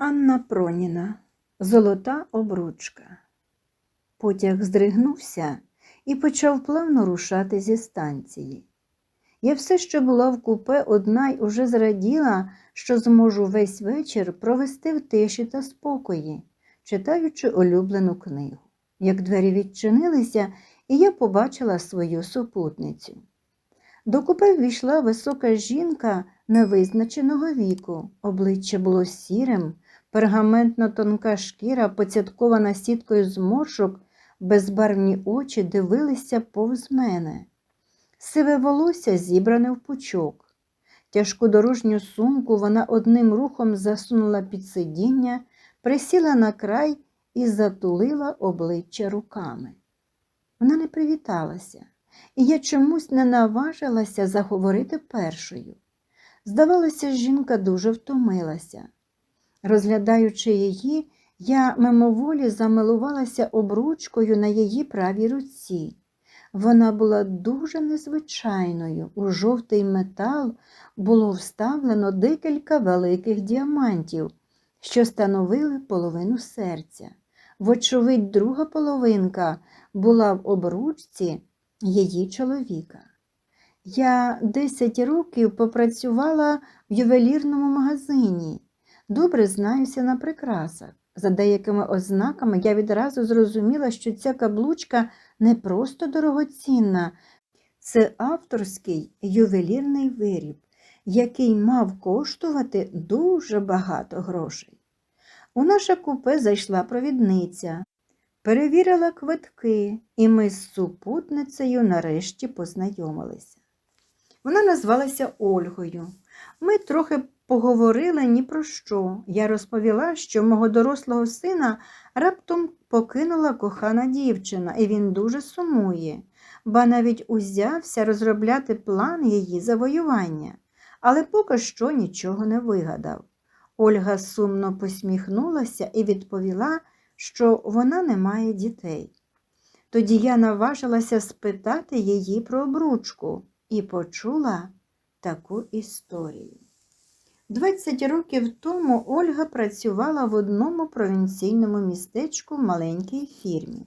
Анна Проніна Золота обручка. Потяг здригнувся і почав плавно рушати зі станції. Я все ще була в купе одна й уже зраділа, що зможу весь вечір провести в тиші та спокої, читаючи улюблену книгу. Як двері відчинилися, і я побачила свою супутницю. До купе ввійшла висока жінка невизначеного віку. Обличчя було сірим, пергаментно тонка шкіра, поцяткована сіткою зморшок, безбарвні очі дивилися повз мене. Сиве волосся зібране в пучок. Тяжку дорожню сумку вона одним рухом засунула під сидіння, присіла на край і затулила обличчя руками. Вона не привіталася, і я чомусь не наважилася заговорити першою. Здавалося, жінка дуже втомилася. Розглядаючи її, я мимоволі замилувалася обручкою на її правій руці. Вона була дуже незвичайною. У жовтий метал було вставлено декілька великих діамантів, що становили половину серця. Вочевидь, друга половинка була в обручці її чоловіка. Я 10 років попрацювала в ювелірному магазині. Добре знаюся на прикрасах. За деякими ознаками я відразу зрозуміла, що ця каблучка не просто дорогоцінна, це авторський ювелірний виріб, який мав коштувати дуже багато грошей. У наше купе зайшла провідниця, перевірила квитки, і ми з супутницею нарешті познайомилися. Вона назвалася Ольгою. Ми трохи поговорили ні про що. Я розповіла, що мого дорослого сина раптом покинула кохана дівчина, і він дуже сумує, ба навіть узявся розробляти план її завоювання, але поки що нічого не вигадав. Ольга сумно посміхнулася і відповіла, що вона не має дітей. Тоді я наважилася спитати її про обручку і почула таку історію. 20 років тому Ольга працювала в одному провінційному містечку в маленькій фірмі.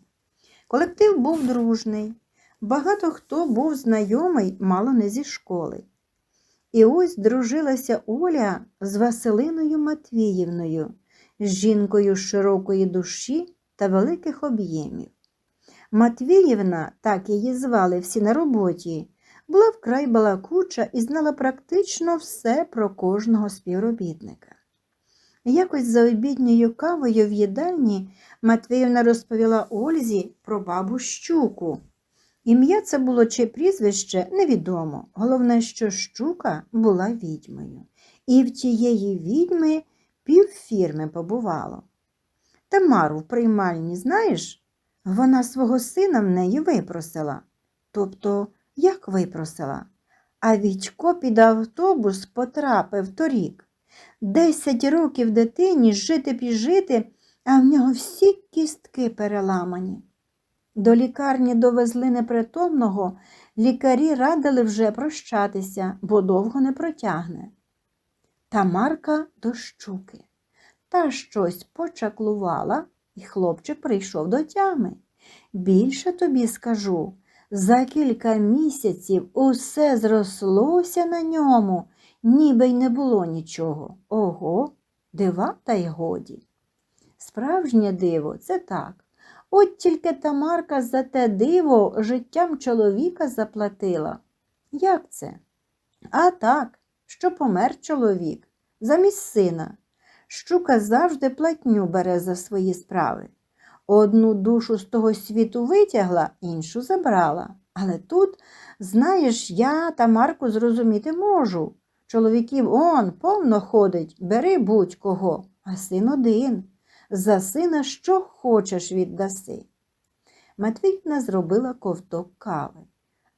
Колектив був дружний, багато хто був знайомий мало не зі школи. І ось дружилася Оля з Василиною Матвіївною, жінкою широкої душі та великих об'ємів. Матвіївна, так її звали всі на роботі, була вкрай балакуча і знала практично все про кожного співробітника. Якось за обідньою кавою в їдальні Матвіївна розповіла Ользі про бабу щуку. Ім'я це було чи прізвище невідомо. Головне, що щука була відьмою. І в тієї відьми півфірми побувало. Тамару в приймальні, знаєш, вона свого сина в неї випросила. Тобто, як випросила? А Вітько під автобус потрапив торік. Десять років дитині жити піжити, а в нього всі кістки переламані. До лікарні довезли непритомного, лікарі радили вже прощатися, бо довго не протягне. Тамарка до щуки. Та щось почаклувала, і хлопчик прийшов до тями. Більше тобі скажу, за кілька місяців усе зрослося на ньому, ніби й не було нічого. Ого, дива та й годі. Справжнє диво це так. От тільки Тамарка за те диво життям чоловіка заплатила. Як це? А так, що помер чоловік, замість сина. Щука завжди платню бере за свої справи. Одну душу з того світу витягла, іншу забрала. Але тут, знаєш, я Тамарку зрозуміти можу. Чоловіків он повно ходить, бери будь-кого, а син один. За сина що хочеш віддаси. Матвійна зробила ковток кави,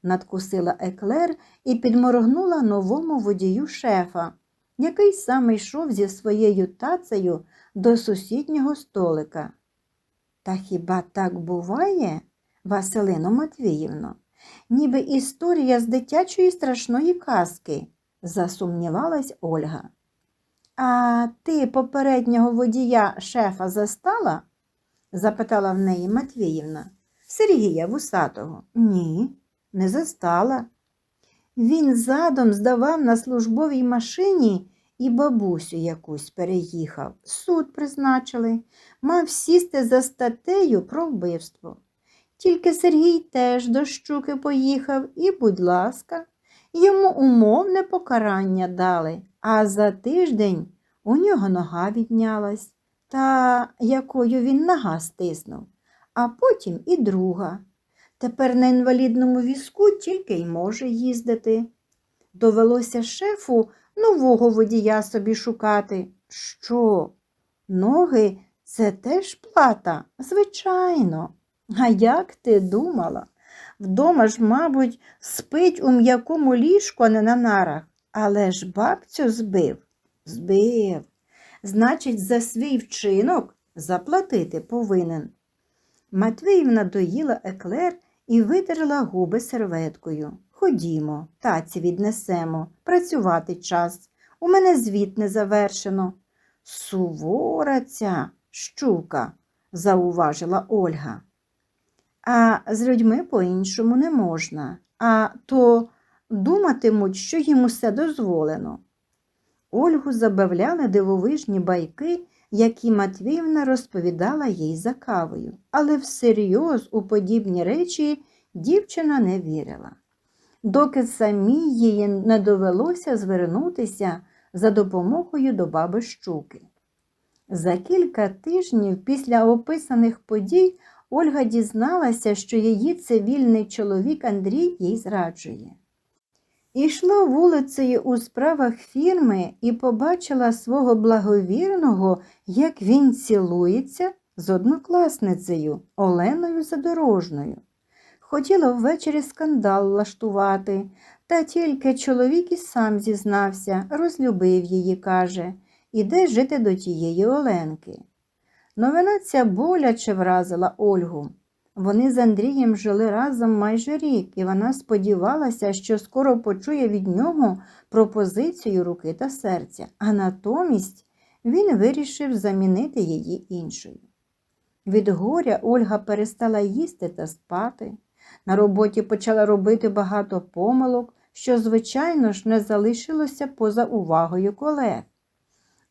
надкусила еклер і підморгнула новому водію шефа, який саме йшов зі своєю тацею до сусіднього столика. Та хіба так буває, Василино Матвіївно? Ніби історія з дитячої страшної казки, засумнівалась Ольга. А ти попереднього водія шефа застала? запитала в неї Матвіївна. Сергія Вусатого. Ні, не застала. Він задом здавав на службовій машині і бабусю якусь переїхав. Суд призначили, мав сісти за статтею про вбивство. Тільки Сергій теж до щуки поїхав і, будь ласка, йому умовне покарання дали, а за тиждень у нього нога віднялась, та якою він нога стиснув, а потім і друга. Тепер на інвалідному візку тільки й може їздити. Довелося шефу нового водія собі шукати. Що? Ноги це теж плата? Звичайно. А як ти думала? Вдома ж, мабуть, спить у м'якому ліжку, а не на нарах. Але ж бабцю збив. Збив. Значить, за свій вчинок заплатити повинен. Матвіївна доїла еклер і витерла губи серветкою. Ходімо, таці віднесемо, працювати час. У мене звіт не завершено. Сувора ця щука, зауважила Ольга. А з людьми по-іншому не можна, а то думатимуть, що їм усе дозволено. Ольгу забавляли дивовижні байки, які Матвіївна розповідала їй за кавою, але всерйоз у подібні речі дівчина не вірила. Доки самій їй не довелося звернутися за допомогою до баби щуки. За кілька тижнів після описаних подій Ольга дізналася, що її цивільний чоловік Андрій їй зраджує. Ішла вулицею у справах фірми і побачила свого благовірного, як він цілується з однокласницею Оленою Задорожною. Хотіла ввечері скандал влаштувати, та тільки чоловік і сам зізнався, розлюбив її, каже, іде жити до тієї Оленки. Новина ця боляче вразила Ольгу. Вони з Андрієм жили разом майже рік, і вона сподівалася, що скоро почує від нього пропозицію руки та серця, а натомість він вирішив замінити її іншою. Від горя Ольга перестала їсти та спати. На роботі почала робити багато помилок, що, звичайно ж, не залишилося поза увагою колег.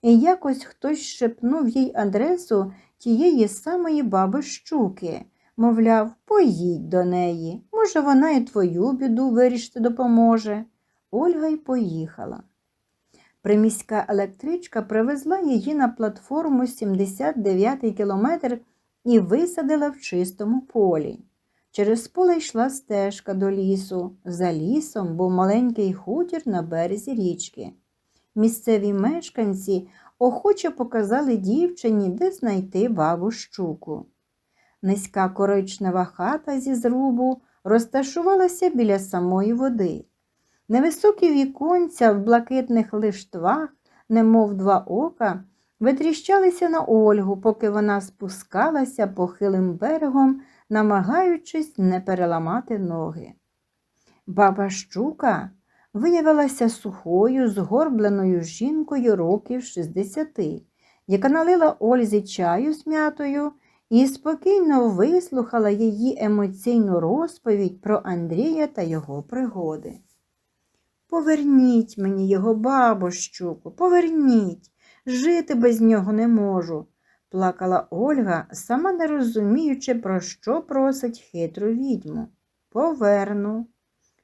І якось хтось шепнув їй адресу тієї самої баби щуки. Мовляв, поїдь до неї. Може, вона і твою біду вирішити допоможе. Ольга й поїхала. Приміська електричка привезла її на платформу 79-й кілометр і висадила в чистому полі. Через поле йшла стежка до лісу. За лісом був маленький хутір на березі річки. Місцеві мешканці охоче показали дівчині, де знайти бабу щуку. Низька коричнева хата зі зрубу розташувалася біля самої води. Невисокі віконця в блакитних лиштвах, немов два ока, витріщалися на Ольгу, поки вона спускалася похилим берегом, намагаючись не переламати ноги. Баба щука виявилася сухою, згорбленою жінкою років 60, яка налила Ользі чаю з м'ятою і спокійно вислухала її емоційну розповідь про Андрія та його пригоди. Поверніть мені його, бабо щуку, поверніть, жити без нього не можу, плакала Ольга, сама не розуміючи, про що просить хитру відьму. Поверну,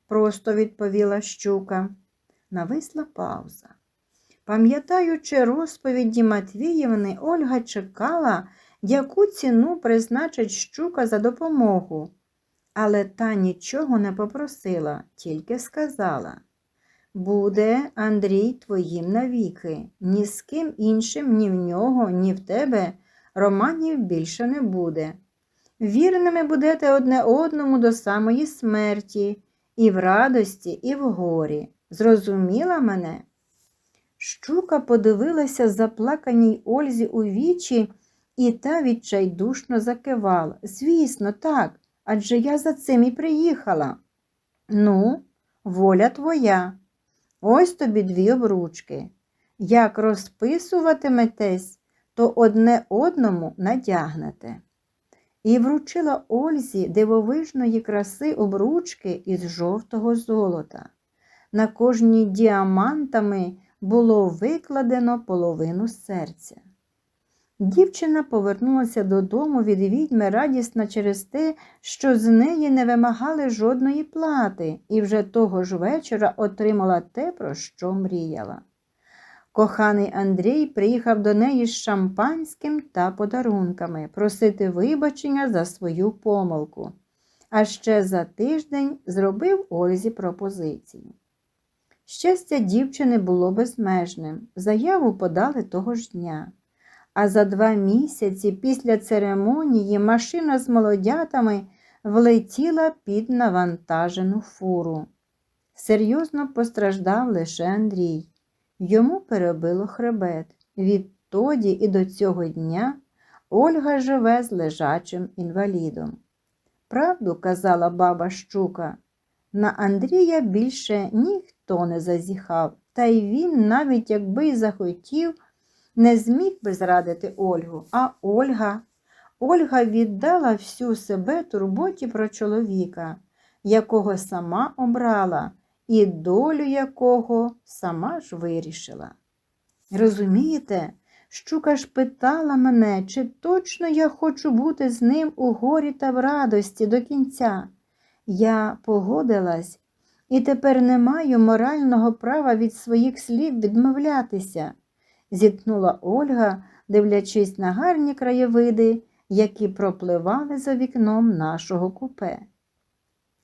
просто відповіла щука. Нависла пауза. Пам'ятаючи розповіді Матвіївни, Ольга чекала, яку ціну призначить щука за допомогу. Але та нічого не попросила, тільки сказала Буде, Андрій, твоїм навіки, ні з ким іншим, ні в нього, ні в тебе романів більше не буде. Вірними будете одне одному до самої смерті, і в радості, і в горі. Зрозуміла мене? Щука подивилася заплаканій Ользі у вічі, і та відчайдушно закивала. Звісно, так, адже я за цим і приїхала. Ну, воля твоя. Ось тобі дві обручки. Як розписуватиметесь, то одне одному надягнете. І вручила Ользі дивовижної краси обручки із жовтого золота. На кожній діамантами було викладено половину серця. Дівчина повернулася додому від відьми радісна через те, що з неї не вимагали жодної плати, і вже того ж вечора отримала те, про що мріяла. Коханий Андрій приїхав до неї з шампанським та подарунками просити вибачення за свою помилку, а ще за тиждень зробив Ользі пропозицію. Щастя дівчини було безмежним, заяву подали того ж дня. А за два місяці після церемонії машина з молодятами влетіла під навантажену фуру. Серйозно постраждав лише Андрій. Йому перебило хребет. Відтоді і до цього дня Ольга живе з лежачим інвалідом. Правду казала баба щука, на Андрія більше ніхто не зазіхав, та й він, навіть якби й захотів, не зміг би зрадити Ольгу, а Ольга. Ольга віддала всю себе турботі про чоловіка, якого сама обрала, і долю якого сама ж вирішила. Розумієте, щука ж питала мене, чи точно я хочу бути з ним у горі та в радості до кінця. Я погодилась і тепер не маю морального права від своїх слів відмовлятися зітхнула Ольга, дивлячись на гарні краєвиди, які пропливали за вікном нашого купе.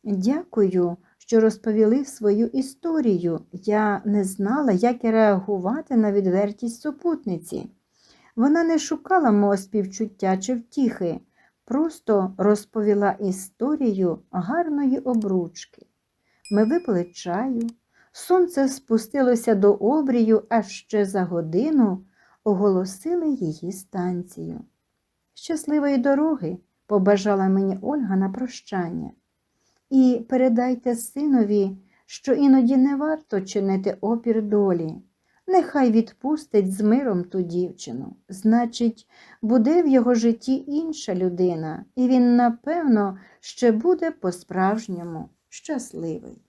Дякую, що розповіли свою історію. Я не знала, як реагувати на відвертість супутниці. Вона не шукала мого співчуття чи втіхи, просто розповіла історію гарної обручки. Ми випили чаю. Сонце спустилося до обрію, а ще за годину оголосили її станцію. Щасливої дороги, побажала мені Ольга на прощання. І передайте синові, що іноді не варто чинити опір долі. Нехай відпустить з миром ту дівчину. Значить, буде в його житті інша людина, і він, напевно, ще буде по-справжньому щасливий.